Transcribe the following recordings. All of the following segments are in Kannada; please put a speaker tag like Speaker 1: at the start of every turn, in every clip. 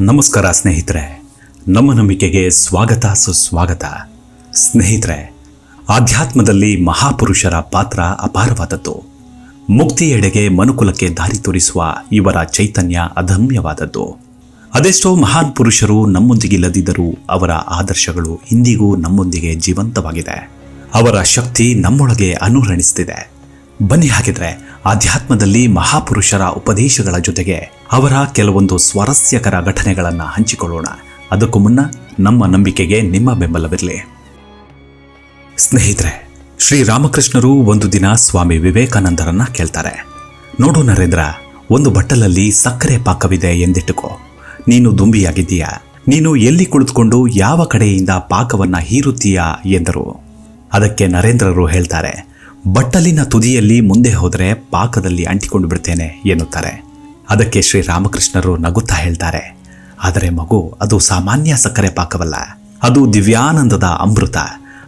Speaker 1: ನಮಸ್ಕಾರ ಸ್ನೇಹಿತರೆ. ನಮ್ಮ ನಂಬಿಕೆಗೆ ಸ್ವಾಗತ, ಸುಸ್ವಾಗತ. ಸ್ನೇಹಿತರೆ, ಆಧ್ಯಾತ್ಮದಲ್ಲಿ ಮಹಾಪುರುಷರ ಪಾತ್ರ ಅಪಾರವಾದದ್ದು. ಮುಕ್ತಿಯೆಡೆಗೆ ಮನುಕುಲಕ್ಕೆ ದಾರಿ ತೋರಿಸುವ ಇವರ ಚೈತನ್ಯ ಅದಮ್ಯವಾದದ್ದು ಅದೆಷ್ಟೋ ಮಹಾನ್ ಪುರುಷರು ನಮ್ಮೊಂದಿಗಿಲ್ಲದಿದ್ದರೂ ಅವರ ಆದರ್ಶಗಳು ಇಂದಿಗೂ ನಮ್ಮೊಂದಿಗೆ ಜೀವಂತವಾಗಿದೆ. ಅವರ ಶಕ್ತಿ ನಮ್ಮೊಳಗೆ ಅನುರಣಿಸುತ್ತಿದೆ ಬನ್ನಿ ಹಾಗಿದ್ರೆ ಆಧ್ಯಾತ್ಮದಲ್ಲಿ ಮಹಾಪುರುಷರ ಉಪದೇಶಗಳ ಜೊತೆಗೆ ಅವರ ಕೆಲವೊಂದು ಸ್ವಾರಸ್ಯಕರ ಘಟನೆಗಳನ್ನು ಹಂಚಿಕೊಳ್ಳೋಣ. ಅದಕ್ಕೂ ಮುನ್ನ ನಮ್ಮ ನಂಬಿಕೆಗೆ ನಿಮ್ಮ ಬೆಂಬಲವಿರಲಿ. ಸ್ನೇಹಿತರೆ ಶ್ರೀರಾಮಕೃಷ್ಣರು ಒಂದು ದಿನ ಸ್ವಾಮಿ ವಿವೇಕಾನಂದರನ್ನ ಕೇಳ್ತಾರೆ. ನೋಡು ನರೇಂದ್ರ, ಒಂದು ಬಟ್ಟಲಲ್ಲಿ ಸಕ್ಕರೆ ಪಾಕವಿದೆ ಎಂದಿಟ್ಟುಕೋ. ನೀನು ದುಂಬಿಯಾಗಿದ್ದೀಯಾ? ನೀನು ಎಲ್ಲಿ ಕುಳಿತುಕೊಂಡು ಯಾವ ಕಡೆಯಿಂದ ಪಾಕವನ್ನ ಹೀರುತ್ತೀಯಾ ಎಂದರು. ಅದಕ್ಕೆ ನರೇಂದ್ರರು ಹೇಳ್ತಾರೆ, ಬಟ್ಟಲಿನ ತುದಿಯಲ್ಲಿ ಮುಂದೆ ಹೋದರೆ ಪಾಕದಲ್ಲಿ ಅಂಟಿಕೊಂಡು ಬಿಡ್ತೇನೆ ಎನ್ನುತ್ತಾರೆ. ಅದಕ್ಕೆ ಶ್ರೀರಾಮಕೃಷ್ಣರು ನಗುತ್ತಾ ಹೇಳ್ತಾರೆ. ಆದರೆ ಮಗು, ಅದು ಸಾಮಾನ್ಯ ಸಕ್ಕರೆ ಪಾಕವಲ್ಲ. ಅದು ದಿವ್ಯಾನಂದದ ಅಮೃತ.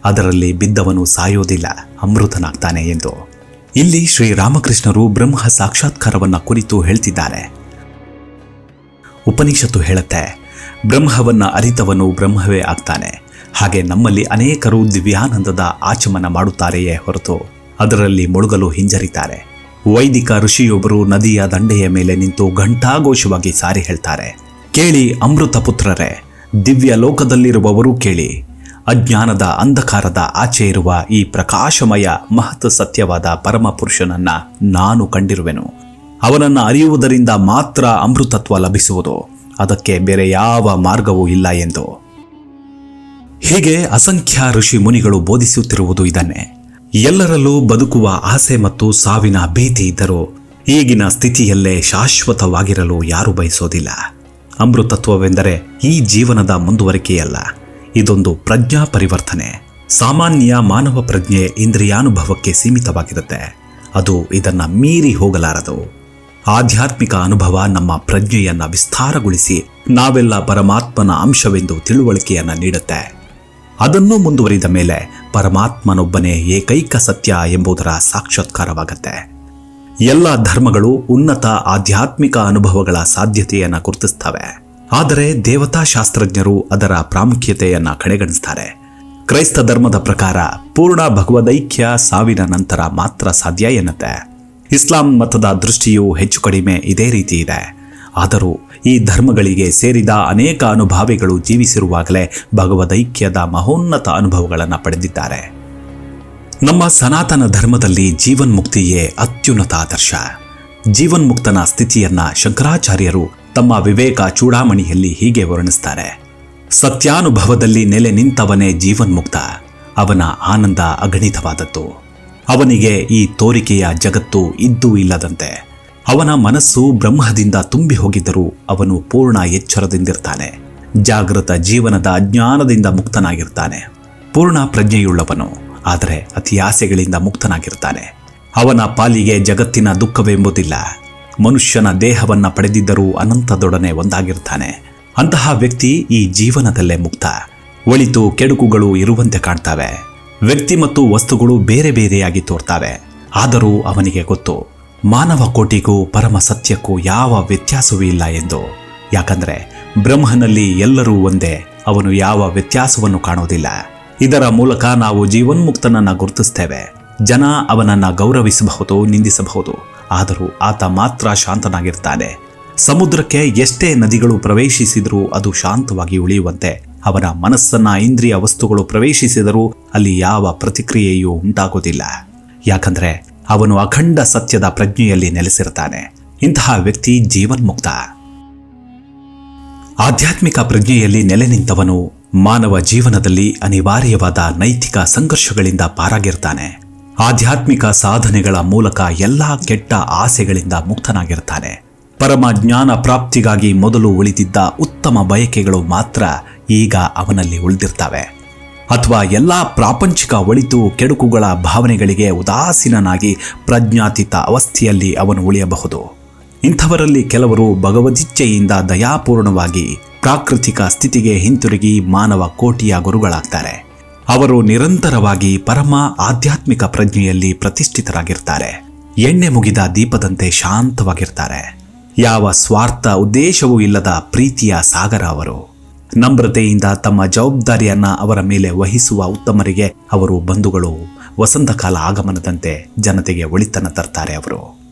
Speaker 1: ಅದರಲ್ಲಿ ಬಿದ್ದವನು ಸಾಯೋದಿಲ್ಲ, ಅಮೃತನಾಗ್ತಾನೆ ಎಂದು. ಇಲ್ಲಿ ಶ್ರೀರಾಮಕೃಷ್ಣರು ಬ್ರಹ್ಮ ಸಾಕ್ಷಾತ್ಕಾರವನ್ನು ಕುರಿತು ಹೇಳ್ತಿದ್ದಾರೆ. ಉಪನಿಷತ್ತು ಹೇಳುತ್ತೆ, ಬ್ರಹ್ಮವನ್ನ ಅರಿತವನು ಬ್ರಹ್ಮವೇ ಆಗ್ತಾನೆ. ಹಾಗೆ ನಮ್ಮಲ್ಲಿ ಅನೇಕರು ದಿವ್ಯಾನಂದದ ಆಚಮನ ಮಾಡುತ್ತಾರೆಯೇ ಹೊರತು, ಅದರಲ್ಲಿ ಮುಳುಗಲು ಹಿಂಜರಿತಾರೆ. ವೈದಿಕ ಋಷಿಯೊಬ್ಬರು ನದಿಯ ದಂಡೆಯ ಮೇಲೆ ನಿಂತು ಘಂಟಾಘೋಷವಾಗಿ ಸಾರಿ ಹೇಳ್ತಾರೆ. ಕೇಳಿ ಅಮೃತ ಪುತ್ರರೇ, ದಿವ್ಯ ಲೋಕದಲ್ಲಿರುವವರು ಕೇಳಿ. ಅಜ್ಞಾನದ ಅಂಧಕಾರದ ಆಚೆ ಇರುವ ಈ ಪ್ರಕಾಶಮಯ ಮಹತ್ ಸತ್ಯವಾದ ಪರಮಪುರುಷನನ್ನ ನಾನು ಕಂಡಿರುವೆನು. ಅವನನ್ನು ಅರಿಯುವುದರಿಂದ ಮಾತ್ರ ಅಮೃತತ್ವ ಲಭಿಸುವುದು. ಅದಕ್ಕೆ ಬೇರೆ ಯಾವ ಮಾರ್ಗವೂ ಇಲ್ಲ ಎಂದು. ಹೀಗೆ ಅಸಂಖ್ಯ ಋಷಿ ಮುನಿಗಳು ಬೋಧಿಸುತ್ತಿರುವುದು ಇದನ್ನೇ. ಎಲ್ಲರಲ್ಲೂ ಬದುಕುವ ಆಸೆ ಮತ್ತು ಸಾವಿನ ಭೀತಿ ಇದ್ದರೂ ಈಗಿನ ಸ್ಥಿತಿಯಲ್ಲೇ ಶಾಶ್ವತವಾಗಿರಲು ಯಾರು ಬಯಸೋದಿಲ್ಲ. ಅಮೃತತ್ವವೆಂದರೆ ಈ ಜೀವನದ ಮುಂದುವರಿಕೆಯಲ್ಲ. ಇದೊಂದು ಪ್ರಜ್ಞಾ ಪರಿವರ್ತನೆ. ಸಾಮಾನ್ಯ ಮಾನವ ಪ್ರಜ್ಞೆ ಇಂದ್ರಿಯಾನುಭವಕ್ಕೆ ಸೀಮಿತವಾಗಿರುತ್ತೆ. ಅದು ಇದನ್ನು ಮೀರಿ ಹೋಗಲಾರದು. ಆಧ್ಯಾತ್ಮಿಕ ಅನುಭವ ನಮ್ಮ ಪ್ರಜ್ಞೆಯನ್ನು ವಿಸ್ತಾರಗೊಳಿಸಿ ನಾವೆಲ್ಲ ಪರಮಾತ್ಮನ ಅಂಶವೆಂದು ತಿಳುವಳಿಕೆಯನ್ನ ನೀಡುತ್ತೆ. ಅದನ್ನು ಮುಂದುವರಿದ ಮೇಲೆ ಪರಮಾತ್ಮನೊಬ್ಬನೇ ಏಕೈಕ ಸತ್ಯ ಎಂಬುದರ ಸಾಕ್ಷಾತ್ಕಾರವಾಗತ್ತೆ. ಎಲ್ಲ ಧರ್ಮಗಳು ಉನ್ನತ ಆಧ್ಯಾತ್ಮಿಕ ಅನುಭವಗಳ ಸಾಧ್ಯತೆಯನ್ನು ಗುರುತಿಸ್ತವೆ. ಆದರೆ ದೇವತಾ ಶಾಸ್ತ್ರಜ್ಞರು ಅದರ ಪ್ರಾಮುಖ್ಯತೆಯನ್ನು ಕಡೆಗಣಿಸ್ತಾರೆ. ಕ್ರೈಸ್ತ ಧರ್ಮದ ಪ್ರಕಾರ ಪೂರ್ಣ ಭಗವದೈಕ್ಯ ಸಾವಿನ ನಂತರ ಮಾತ್ರ ಸಾಧ್ಯ ಎನ್ನುತ್ತೆ. ಇಸ್ಲಾಂ ಮತದ ದೃಷ್ಟಿಯು ಹೆಚ್ಚು ಕಡಿಮೆ ಇದೇ ರೀತಿ ಇದೆ. ಆದರೂ ಈ ಧರ್ಮಗಳಿಗೆ ಸೇರಿದ ಅನೇಕ ಅನುಭಾವಿಗಳು ಜೀವಿಸಿರುವಾಗಲೇ ಭಗವದೈಕ್ಯದ ಮಹೋನ್ನತ ಅನುಭವಗಳನ್ನು ಪಡೆದಿದ್ದಾರೆ. ನಮ್ಮ ಸನಾತನ ಧರ್ಮದಲ್ಲಿ ಜೀವನ್ಮುಕ್ತಿಯೇ ಅತ್ಯುನ್ನತ ಆದರ್ಶ. ಜೀವನ್ಮುಕ್ತನ ಸ್ಥಿತಿಯನ್ನ ಶಂಕರಾಚಾರ್ಯರು ತಮ್ಮ ವಿವೇಕ ಚೂಡಾಮಣಿಯಲ್ಲಿ ಹೀಗೆ ವರ್ಣಿಸ್ತಾರೆ. ಸತ್ಯಾನುಭವದಲ್ಲಿ ನೆಲೆ ನಿಂತವನೇ ಜೀವನ್ಮುಕ್ತ. ಅವನ ಆನಂದ ಅಗಣಿತವಾದದ್ದು. ಅವನಿಗೆ ಈ ತೋರಿಕೆಯ ಜಗತ್ತು ಇದ್ದೂ ಇಲ್ಲದಂತೆ. ಅವನ ಮನಸ್ಸು ಬ್ರಹ್ಮದಿಂದ ತುಂಬಿ ಹೋಗಿದ್ದರೂ ಅವನು ಪೂರ್ಣ ಎಚ್ಚರದಿಂದಿರ್ತಾನೆ. ಜಾಗೃತ ಜೀವನದ ಅಜ್ಞಾನದಿಂದ ಮುಕ್ತನಾಗಿರ್ತಾನೆ. ಪೂರ್ಣ ಪ್ರಜ್ಞೆಯುಳ್ಳವನು, ಆದರೆ ಅತಿ ಆಸೆಗಳಿಂದ ಮುಕ್ತನಾಗಿರ್ತಾನೆ. ಅವನ ಪಾಲಿಗೆ ಜಗತ್ತಿನ ದುಃಖವೆಂಬುದಿಲ್ಲ. ಮನುಷ್ಯನ ದೇಹವನ್ನ ಪಡೆದಿದ್ದರೂ ಅನಂತದೊಡನೆ ಒಂದಾಗಿರ್ತಾನೆ. ಅಂತಹ ವ್ಯಕ್ತಿ ಈ ಜೀವನದಲ್ಲೇ ಮುಕ್ತ. ಒಳಿತು ಕೆಡುಕುಗಳು ಇರುವಂತೆ ಕಾಣ್ತವೆ. ವ್ಯಕ್ತಿ ಮತ್ತು ವಸ್ತುಗಳು ಬೇರೆ ಬೇರೆಯಾಗಿ ತೋರ್ತವೆ. ಆದರೂ ಅವನಿಗೆ ಗೊತ್ತು ಮಾನವ ಕೋಟಿಗೂ ಪರಮ ಸತ್ಯಕ್ಕೂ ಯಾವ ವ್ಯತ್ಯಾಸವೂ ಇಲ್ಲ ಎಂದು. ಯಾಕಂದ್ರೆ ಬ್ರಹ್ಮನಲ್ಲಿ ಎಲ್ಲರೂ ಒಂದೇ, ಅವನು ಯಾವ ವ್ಯತ್ಯಾಸವನ್ನು ಕಾಣೋದಿಲ್ಲ. ಇದರ ಮೂಲಕ ನಾವು ಜೀವನ್ಮುಕ್ತನನ್ನ ಗುರುತಿಸ್ತೇವೆ. ಜನ ಅವನನ್ನ ಗೌರವಿಸಬಹುದು, ನಿಂದಿಸಬಹುದು. ಆದರೂ ಆತ ಮಾತ್ರ ಶಾಂತನಾಗಿರ್ತಾನೆ. ಸಮುದ್ರಕ್ಕೆ ಎಷ್ಟೇ ನದಿಗಳು ಪ್ರವೇಶಿಸಿದರೂ ಅದು ಶಾಂತವಾಗಿ ಉಳಿಯುವಂತೆ, ಅವನ ಮನಸ್ಸನ್ನ ಇಂದ್ರಿಯ ವಸ್ತುಗಳು ಪ್ರವೇಶಿಸಿದರೂ ಅಲ್ಲಿ ಯಾವ ಪ್ರತಿಕ್ರಿಯೆಯೂ ಉಂಟಾಗೋದಿಲ್ಲ ಯಾಕಂದ್ರೆ ಅವನು ಅಖಂಡ ಸತ್ಯದ ಪ್ರಜ್ಞೆಯಲ್ಲಿ ನೆಲೆಸಿರ್ತಾನೆ. ಇಂತಹ ವ್ಯಕ್ತಿ ಜೀವನ್ಮುಕ್ತ. ಆಧ್ಯಾತ್ಮಿಕ ಪ್ರಜ್ಞೆಯಲ್ಲಿ ನೆಲೆ ನಿಂತವನು ಮಾನವ ಜೀವನದಲ್ಲಿ ಅನಿವಾರ್ಯವಾದ ನೈತಿಕ ಸಂಘರ್ಷಗಳಿಂದ ಪಾರಾಗಿರ್ತಾನೆ. ಆಧ್ಯಾತ್ಮಿಕ ಸಾಧನೆಗಳ ಮೂಲಕ ಎಲ್ಲ ಕೆಟ್ಟ ಆಸೆಗಳಿಂದ ಮುಕ್ತನಾಗಿರ್ತಾನೆ. ಪರಮ ಜ್ಞಾನ ಪ್ರಾಪ್ತಿಗಾಗಿ ಮೊದಲು ಉಳಿದಿದ್ದ ಉತ್ತಮ ಬಯಕೆಗಳು ಮಾತ್ರ ಈಗ ಅವನಲ್ಲಿ ಉಳಿದಿರ್ತವೆ. ಅಥವಾ ಎಲ್ಲ ಪ್ರಾಪಂಚಿಕ ಒಳಿತು ಕೆಡುಕುಗಳ ಭಾವನೆಗಳಿಗೆ ಉದಾಸೀನನಾಗಿ ಪ್ರಜ್ಞಾತೀತ ಅವಸ್ಥೆಯಲ್ಲಿ ಅವನು ಉಳಿಯಬಹುದು. ಇಂಥವರಲ್ಲಿ ಕೆಲವರು ಭಗವದಿಚ್ಛೆಯಿಂದ ದಯಾಪೂರ್ಣವಾಗಿ ಪ್ರಾಕೃತಿಕ ಸ್ಥಿತಿಗೆ ಹಿಂತಿರುಗಿ ಮಾನವ ಕೋಟಿಯ ಗುರುಗಳಾಗ್ತಾರೆ. ಅವರು ನಿರಂತರವಾಗಿ ಪರಮ ಆಧ್ಯಾತ್ಮಿಕ ಪ್ರಜ್ಞೆಯಲ್ಲಿ ಪ್ರತಿಷ್ಠಿತರಾಗಿರ್ತಾರೆ. ಎಣ್ಣೆ ಮುಗಿದ ದೀಪದಂತೆ ಶಾಂತವಾಗಿರ್ತಾರೆ. ಯಾವ ಸ್ವಾರ್ಥ ಉದ್ದೇಶವೂ ಇಲ್ಲದ ಪ್ರೀತಿಯ ಸಾಗರ ಅವರು. ನಮ್ರತೆಯಿಂದ ತಮ್ಮ ಜವಾಬ್ದಾರಿಯನ್ನ ಅವರ ಮೇಲೆ ವಹಿಸುವ ಉತ್ತಮರಿಗೆ ಅವರು ಬಂಧುಗಳು. ವಸಂತಕಾಲ ಆಗಮನದಂತೆ ಜನತೆಗೆ ಒಳಿತನ ತರ್ತಾರೆ ಅವರು.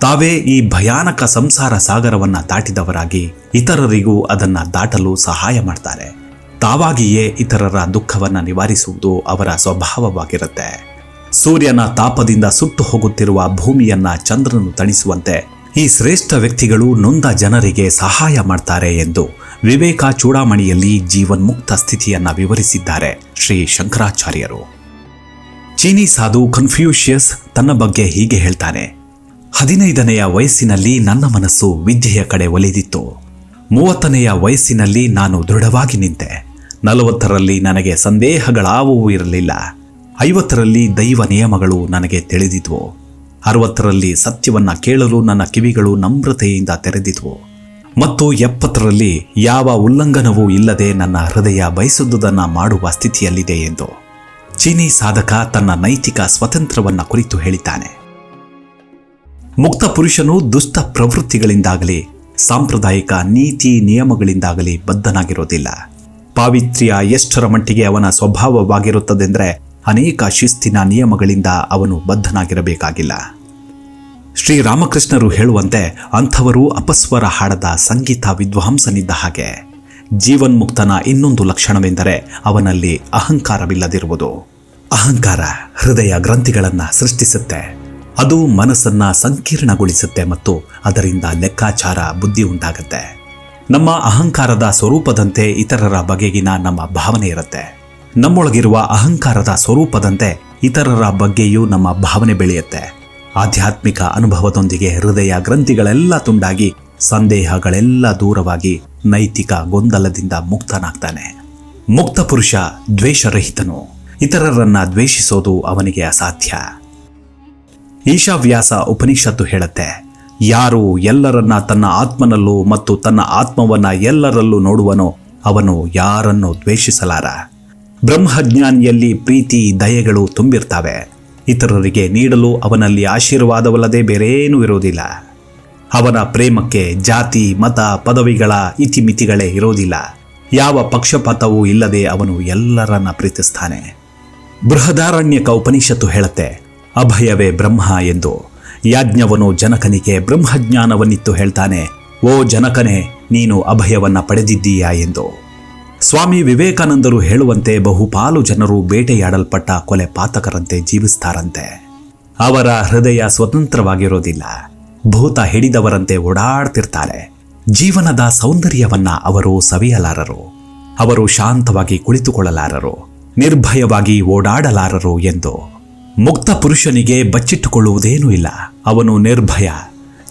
Speaker 1: ತಾವೇ ಈ ಭಯಾನಕ ಸಂಸಾರ ಸಾಗರವನ್ನ ದಾಟಿದವರಾಗಿ ಇತರರಿಗೂ ಅದನ್ನ ದಾಟಲು ಸಹಾಯ ಮಾಡ್ತಾರೆ. ತಾವಾಗಿಯೇ ಇತರರ ದುಃಖವನ್ನು ನಿವಾರಿಸುವುದು ಅವರ ಸ್ವಭಾವವಾಗಿರುತ್ತೆ. ಸೂರ್ಯನ ತಾಪದಿಂದ ಸುಟ್ಟು ಹೋಗುತ್ತಿರುವ ಭೂಮಿಯನ್ನ ಚಂದ್ರನು ತಣಿಸುವಂತೆ ಈ ಶ್ರೇಷ್ಠ ವ್ಯಕ್ತಿಗಳು ನೊಂದ ಜನರಿಗೆ ಸಹಾಯ ಮಾಡ್ತಾರೆ ಎಂದು ವಿವೇಕ ಚೂಡಾಮಣಿಯಲ್ಲಿ ಜೀವನ್ಮುಕ್ತ ಸ್ಥಿತಿಯನ್ನು ವಿವರಿಸಿದ್ದಾರೆ ಶ್ರೀ ಶಂಕರಾಚಾರ್ಯರು. ಚೀನಿ ಸಾಧು ಕನ್ಫ್ಯೂಷಿಯಸ್ ತನ್ನ ಬಗ್ಗೆ ಹೀಗೆ ಹೇಳ್ತಾನೆ, ಹದಿನೈದನೆಯ ವಯಸ್ಸಿನಲ್ಲಿ ನನ್ನ ಮನಸ್ಸು ವಿದ್ಯೆಯ ಕಡೆ ಒಲಿದಿತ್ತು. ಮೂವತ್ತನೆಯ ವಯಸ್ಸಿನಲ್ಲಿ ನಾನು ದೃಢವಾಗಿ ನಿಂತೆ. ನಲವತ್ತರಲ್ಲಿ ನನಗೆ ಸಂದೇಹಗಳಾವುವೂ ಇರಲಿಲ್ಲ. ಐವತ್ತರಲ್ಲಿ ದೈವ ನಿಯಮಗಳು ನನಗೆ ತಿಳಿದಿದ್ವು. ಅರವತ್ತರಲ್ಲಿ ಸತ್ಯವನ್ನ ಕೇಳಲು ನನ್ನ ಕಿವಿಗಳು ನಮ್ರತೆಯಿಂದ ತೆರೆದಿತು ಮತ್ತು ಎಪ್ಪತ್ತರಲ್ಲಿ ಯಾವ ಉಲ್ಲಂಘನವೂ ಇಲ್ಲದೆ ನನ್ನ ಹೃದಯ ಬಯಸಿದ್ದುದನ್ನು ಮಾಡುವ ಸ್ಥಿತಿಯಲ್ಲಿದೆ ಎಂದು ಚೀನಿ ಸಾಧಕ ತನ್ನ ನೈತಿಕ ಸ್ವತಂತ್ರವನ್ನು ಕುರಿತು ಹೇಳಿದ್ದಾನೆ. ಮುಕ್ತ ಪುರುಷನು ದುಷ್ಟ ಪ್ರವೃತ್ತಿಗಳಿಂದಾಗಲಿ, ಸಾಂಪ್ರದಾಯಿಕ ನೀತಿ ನಿಯಮಗಳಿಂದಾಗಲಿ ಬದ್ಧನಾಗಿರೋದಿಲ್ಲ ಪಾವಿತ್ರ್ಯ ಎಷ್ಟರ ಮಟ್ಟಿಗೆ ಅವನ ಸ್ವಭಾವವಾಗಿರುತ್ತದೆಂದರೆ ಅನೇಕ ಶಿಸ್ತಿನ ನಿಯಮಗಳಿಂದ ಅವನು ಬದ್ಧನಾಗಿರಬೇಕಾಗಿಲ್ಲ. ಶ್ರೀರಾಮಕೃಷ್ಣರು ಹೇಳುವಂತೆ ಅಂಥವರು ಅಪಸ್ವರ ಹಾಡದ ಸಂಗೀತ ವಿದ್ವಾಂಸನಿದ್ದ ಹಾಗೆ. ಜೀವನ್ಮುಕ್ತನ ಇನ್ನೊಂದು ಲಕ್ಷಣವೆಂದರೆ ಅವನಲ್ಲಿ ಅಹಂಕಾರವಿಲ್ಲದಿರುವುದು. ಅಹಂಕಾರ ಹೃದಯ ಗ್ರಂಥಿಗಳನ್ನು ಸೃಷ್ಟಿಸುತ್ತೆ. ಅದು ಮನಸ್ಸನ್ನು ಸಂಕೀರ್ಣಗೊಳಿಸುತ್ತೆ ಮತ್ತು ಅದರಿಂದ ಲೆಕ್ಕಾಚಾರ ಬುದ್ಧಿ ಉಂಟಾಗುತ್ತೆ. ನಮ್ಮ ಅಹಂಕಾರದ ಸ್ವರೂಪದಂತೆ ಇತರರ ಬಗೆಗಿನ ನಮ್ಮ ಭಾವನೆ ಇರುತ್ತೆ. ನಮ್ಮೊಳಗಿರುವ ಅಹಂಕಾರದ ಸ್ವರೂಪದಂತೆ ಇತರರ ಬಗ್ಗೆಯೂ ನಮ್ಮ ಭಾವನೆ ಬೆಳೆಯುತ್ತೆ. ಆಧ್ಯಾತ್ಮಿಕ ಅನುಭವದೊಂದಿಗೆ ಹೃದಯ ಗ್ರಂಥಿಗಳೆಲ್ಲ ತುಂಡಾಗಿ ಸಂದೇಹಗಳೆಲ್ಲ ದೂರವಾಗಿ ನೈತಿಕ ಗೊಂದಲದಿಂದ ಮುಕ್ತನಾಗ್ತಾನೆ. ಮುಕ್ತ ಪುರುಷ ದ್ವೇಷರಹಿತನು. ಇತರರನ್ನ ದ್ವೇಷಿಸೋದು ಅವನಿಗೆ ಅಸಾಧ್ಯ. ಈಶಾವ್ಯಾಸ ಉಪನಿಷತ್ತು ಹೇಳುತ್ತೆ, ಯಾರು ಎಲ್ಲರನ್ನ ತನ್ನ ಆತ್ಮನಲ್ಲೂ ಮತ್ತು ತನ್ನ ಆತ್ಮವನ್ನ ಎಲ್ಲರಲ್ಲೂ ನೋಡುವನೋ ಅವನು ಯಾರನ್ನು ದ್ವೇಷಿಸಲಾರ? ಬ್ರಹ್ಮಜ್ಞಾನಿಯಲ್ಲಿ ಪ್ರೀತಿ, ದಯೆಗಳು ತುಂಬಿರ್ತವೆ. ಇತರರಿಗೆ ನೀಡಲು ಅವನಲ್ಲಿ ಆಶೀರ್ವಾದವಲ್ಲದೆ ಬೇರೇನೂ ಇರೋದಿಲ್ಲ ಅವನ ಪ್ರೇಮಕ್ಕೆ ಜಾತಿ, ಮತ, ಪದವಿಗಳ ಇತಿಮಿತಿಗಳೇ ಇರೋದಿಲ್ಲ ಯಾವ ಪಕ್ಷಪಾತವೂ ಇಲ್ಲದೆ ಅವನು ಎಲ್ಲರನ್ನ ಪ್ರೀತಿಸ್ತಾನೆ. ಬೃಹದಾರಣ್ಯಕ ಉಪನಿಷತ್ತು ಹೇಳುತ್ತೆ, ಅಭಯವೇ ಬ್ರಹ್ಮ ಎಂದು. ಯಾಜ್ಞವನು ಜನಕನಿಗೆ ಬ್ರಹ್ಮಜ್ಞಾನವನ್ನಿತ್ತು ಹೇಳ್ತಾನೆ, ಓ ಜನಕನೇ, ನೀನು ಅಭಯವನ್ನ ಪಡೆದಿದ್ದೀಯಾ ಎಂದು. ಸ್ವಾಮಿ ವಿವೇಕಾನಂದರು ಹೇಳುವಂತೆ ಬಹುಪಾಲು ಜನರು ಬೇಟೆಯಾಡಲ್ಪಟ್ಟ ಕೊಲೆ ಪಾತಕರಂತೆ ಜೀವಿಸ್ತಾರಂತೆ. ಅವರ ಹೃದಯ ಸ್ವತಂತ್ರವಾಗಿರೋದಿಲ್ಲ. ಭೂತ ಹಿಡಿದವರಂತೆ ಓಡಾಡ್ತಿರ್ತಾರೆ. ಜೀವನದ ಸೌಂದರ್ಯವನ್ನ ಅವರು ಸವಿಯಲಾರರು. ಅವರು ಶಾಂತವಾಗಿ ಕುಳಿತುಕೊಳ್ಳಲಾರರು. ನಿರ್ಭಯವಾಗಿ ಓಡಾಡಲಾರರು ಎಂದು. ಮುಕ್ತ ಪುರುಷನಿಗೆ ಬಚ್ಚಿಟ್ಟುಕೊಳ್ಳುವುದೇನೂ ಇಲ್ಲ. ಅವನು ನಿರ್ಭಯ.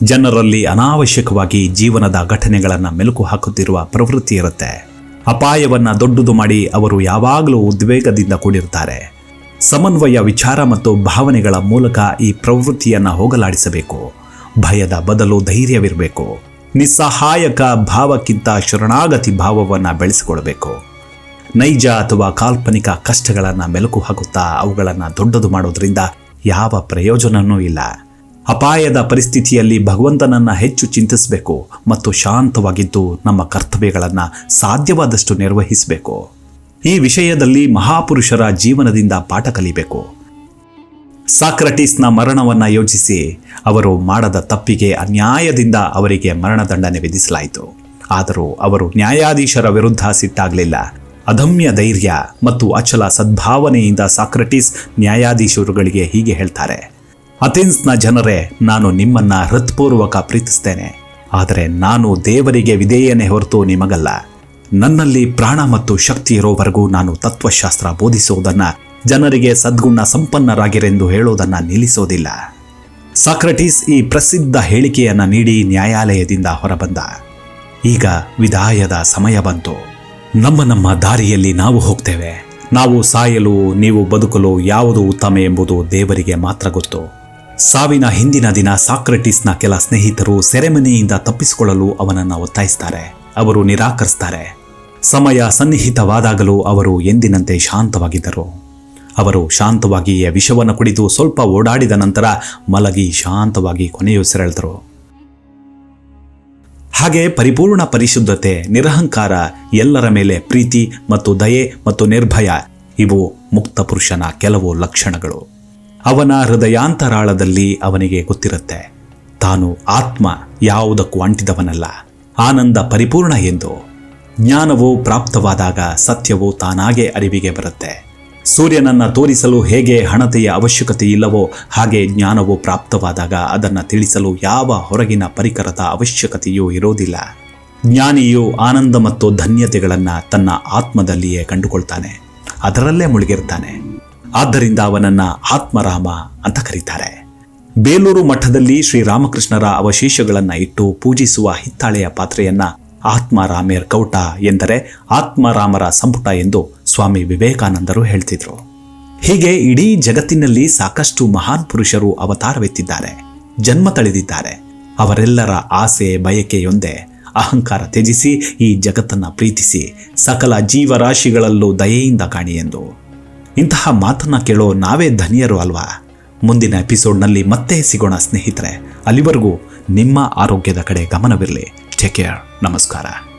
Speaker 1: ಜನರಲ್ಲಿ ಅನಾವಶ್ಯಕವಾಗಿ ಜೀವನದ ಘಟನೆಗಳನ್ನು ಮೆಲುಕು ಹಾಕುತ್ತಿರುವ ಪ್ರವೃತ್ತಿ ಇರುತ್ತೆ ಅಪಾಯವನ್ನ ದೊಡ್ಡದು ಮಾಡಿ ಅವರು ಯಾವಾಗಲೂ ಉದ್ವೇಗದಿಂದ ಕೂಡಿರುತ್ತಾರೆ. ಸಮನ್ವಯ, ವಿಚಾರ ಮತ್ತು ಭಾವನೆಗಳ ಮೂಲಕ ಈ ಪ್ರವೃತ್ತಿಯನ್ನು ಹೋಗಲಾಡಿಸಬೇಕು. ಭಯದ ಬದಲು ಧೈರ್ಯವಿರಬೇಕು. ನಿಸ್ಸಹಾಯಕ ಭಾವಕ್ಕಿಂತ ಶರಣಾಗತಿ ಭಾವವನ್ನು ಬೆಳೆಸಿಕೊಳ್ಳಬೇಕು ನೈಜ ಅಥವಾ ಕಾಲ್ಪನಿಕ ಕಷ್ಟಗಳನ್ನು ಮೆಲುಕು ಹಾಕುತ್ತಾ ಅವುಗಳನ್ನು ದೊಡ್ಡದು ಮಾಡೋದ್ರಿಂದ ಯಾವ ಪ್ರಯೋಜನವೂ ಇಲ್ಲ. ಅಪಾಯದ ಪರಿಸ್ಥಿತಿಯಲ್ಲಿ ಭಗವಂತನನ್ನ ಹೆಚ್ಚು ಚಿಂತಿಸಬೇಕು ಮತ್ತು ಶಾಂತವಾಗಿದ್ದು ನಮ್ಮ ಕರ್ತವ್ಯಗಳನ್ನು ಸಾಧ್ಯವಾದಷ್ಟು ನಿರ್ವಹಿಸಬೇಕು. ಈ ವಿಷಯದಲ್ಲಿ ಮಹಾಪುರುಷರ ಜೀವನದಿಂದ ಪಾಠ ಕಲಿಬೇಕು. ಸಾಕ್ರಟೀಸ್ನ ಮರಣವನ್ನು ಯೋಚಿಸಿ, ಅವರು ಮಾಡದ ತಪ್ಪಿಗೆ ಅನ್ಯಾಯದಿಂದ ಅವರಿಗೆ ಮರಣದಂಡನೆ ವಿಧಿಸಲಾಯಿತು. ಆದರೂ ಅವರು ನ್ಯಾಯಾಧೀಶರ ವಿರುದ್ಧ ಸಿಟ್ಟಾಗಲಿಲ್ಲ. ಅದಮ್ಯ ಧೈರ್ಯ ಮತ್ತು ಅಚಲ ಸದ್ಭಾವನೆಯಿಂದ ಸಾಕ್ರಟೀಸ್ ನ್ಯಾಯಾಧೀಶರುಗಳಿಗೆ ಹೀಗೆ ಹೇಳ್ತಾರೆ. ಅಥೆನ್ಸ್ನ ಜನರೇ, ನಾನು ನಿಮ್ಮನ್ನ ಹೃತ್ಪೂರ್ವಕ ಪ್ರೀತಿಸ್ತೇನೆ. ಆದರೆ ನಾನು ದೇವರಿಗೆ ವಿಧೇಯನೇ ಹೊರತು ನಿಮಗಲ್ಲ. ನನ್ನಲ್ಲಿ ಪ್ರಾಣ ಮತ್ತು ಶಕ್ತಿ ಇರೋವರೆಗೂ ನಾನು ತತ್ವಶಾಸ್ತ್ರ ಬೋಧಿಸುವುದನ್ನು, ಜನರಿಗೆ ಸದ್ಗುಣ ಸಂಪನ್ನರಾಗಿರೆಂದು ಹೇಳೋದನ್ನು ನಿಲ್ಲಿಸೋದಿಲ್ಲ. ಸಾಕ್ರಟೀಸ್ ಈ ಪ್ರಸಿದ್ಧ ಹೇಳಿಕೆಯನ್ನು ನೀಡಿ ನ್ಯಾಯಾಲಯದಿಂದ ಹೊರಬಂದ. ಈಗ ವಿದಾಯದ ಸಮಯ ಬಂತು. ನಮ್ಮ ನಮ್ಮ ದಾರಿಯಲ್ಲಿ ನಾವು ಹೋಗ್ತೇವೆ. ನಾವು ಸಾಯಲು, ನೀವು ಬದುಕಲು ಯಾವುದು ಉತ್ತಮ ಎಂಬುದು ದೇವರಿಗೆ ಮಾತ್ರ ಗೊತ್ತು. ಸಾವಿನ ಹಿಂದಿನ ದಿನ ಸಾಕ್ರೆಟಿಸ್ನ ಕೆಲ ಸ್ನೇಹಿತರು ಸೆರೆಮನೆಯಿಂದ ತಪ್ಪಿಸಿಕೊಳ್ಳಲು ಅವನನ್ನು ಒತ್ತಾಯಿಸ್ತಾರೆ. ಅವರು ನಿರಾಕರಿಸ್ತಾರೆ. ಸಮಯ ಸನ್ನಿಹಿತವಾದಾಗಲೂ ಅವರು ಎಂದಿನಂತೆ ಶಾಂತವಾಗಿದ್ದರು. ಅವರು ಶಾಂತವಾಗಿಯೇ ವಿಷವನ್ನು ಕುಡಿದು ಸ್ವಲ್ಪ ಓಡಾಡಿದ ನಂತರ ಮಲಗಿ ಶಾಂತವಾಗಿ ಕೊನೆಯುಸಿರೆಳೆದರು ಹಾಗೆ ಪರಿಪೂರ್ಣ ಪರಿಶುದ್ಧತೆ, ನಿರಹಂಕಾರ, ಎಲ್ಲರ ಮೇಲೆ ಪ್ರೀತಿ ಮತ್ತು ದಯೆ ಮತ್ತು ನಿರ್ಭಯ ಇವು ಮುಕ್ತ ಪುರುಷನ ಕೆಲವು ಲಕ್ಷಣಗಳು. ಅವನ ಹೃದಯಾಂತರಾಳದಲ್ಲಿ ಅವನಿಗೆ ಗೊತ್ತಿರುತ್ತೆ. ತಾನು ಆತ್ಮ ಯಾವುದಕ್ಕೂ ಅಂಟಿದವನಲ್ಲ. ಆನಂದ ಪರಿಪೂರ್ಣ ಎಂದು. ಜ್ಞಾನವು ಪ್ರಾಪ್ತವಾದಾಗ ಸತ್ಯವು ತಾನಾಗೆ ಅರಿವಿಗೆ ಬರುತ್ತೆ. ಸೂರ್ಯನನ್ನ ತೋರಿಸಲು ಹೇಗೆ ಹಣತೆಯ ಅವಶ್ಯಕತೆ ಇಲ್ಲವೋ ಹಾಗೆ ಜ್ಞಾನವು ಪ್ರಾಪ್ತವಾದಾಗ ಅದನ್ನು ತಿಳಿಸಲು ಯಾವ ಹೊರಗಿನ ಪರಿಕರದ ಅವಶ್ಯಕತೆಯೂ ಇರೋದಿಲ್ಲ. ಜ್ಞಾನಿಯು ಆನಂದ ಮತ್ತು ಧನ್ಯತೆಗಳನ್ನು ತನ್ನ ಆತ್ಮದಲ್ಲಿಯೇ ಕಂಡುಕೊಳ್ತಾನೆ. ಅದರಲ್ಲೇ ಮುಳುಗಿರ್ತಾನೆ. ಆದ್ದರಿಂದ ಅವನನ್ನ ಆತ್ಮರಾಮ ಅಂತ ಕರೀತಾರೆ. ಬೇಲೂರು ಮಠದಲ್ಲಿ ಶ್ರೀರಾಮಕೃಷ್ಣರ ಅವಶೇಷಗಳನ್ನು ಇಟ್ಟು ಪೂಜಿಸುವ ಹಿತ್ತಾಳೆಯ ಪಾತ್ರೆಯನ್ನ ಆತ್ಮರಾಮೇರ್ ಕೌಟ ಎಂದರೆ ಆತ್ಮರಾಮರ ಸಂಪುಟ ಎಂದು ಸ್ವಾಮಿ ವಿವೇಕಾನಂದರು ಹೇಳ್ತಿದ್ರು. ಹೀಗೆ ಇಡೀ ಜಗತ್ತಿನಲ್ಲಿ ಸಾಕಷ್ಟು ಮಹಾನ್ ಪುರುಷರು ಅವತಾರವೆತ್ತಿದ್ದಾರೆ, ಜನ್ಮ ತಳೆದಿದ್ದಾರೆ. ಅವರೆಲ್ಲರ ಆಸೆ, ಬಯಕೆಯೊಂದೇ ಅಹಂಕಾರ ತ್ಯಜಿಸಿ ಈ ಜಗತ್ತನ್ನ ಪ್ರೀತಿಸಿ ಸಕಲ ಜೀವರಾಶಿಗಳಲ್ಲೂ ದಯೆಯಿಂದ ಕಾಣಿ ಎಂದು ಇಂತಹ ಮಾತನ್ನ ಕೇಳೋ ನಾವೇ ಧನಿಯರು ಅಲ್ವಾ? ಮುಂದಿನ ಎಪಿಸೋಡ್ನಲ್ಲಿ ಮತ್ತೆ ಸಿಗೋಣ ಸ್ನೇಹಿತರೆ. ಅಲ್ಲಿವರೆಗೂ ನಿಮ್ಮ ಆರೋಗ್ಯದ ಕಡೆ ಗಮನವಿರಲಿ. ಟೇಕ್ ಕೇರ್ ನಮಸ್ಕಾರ.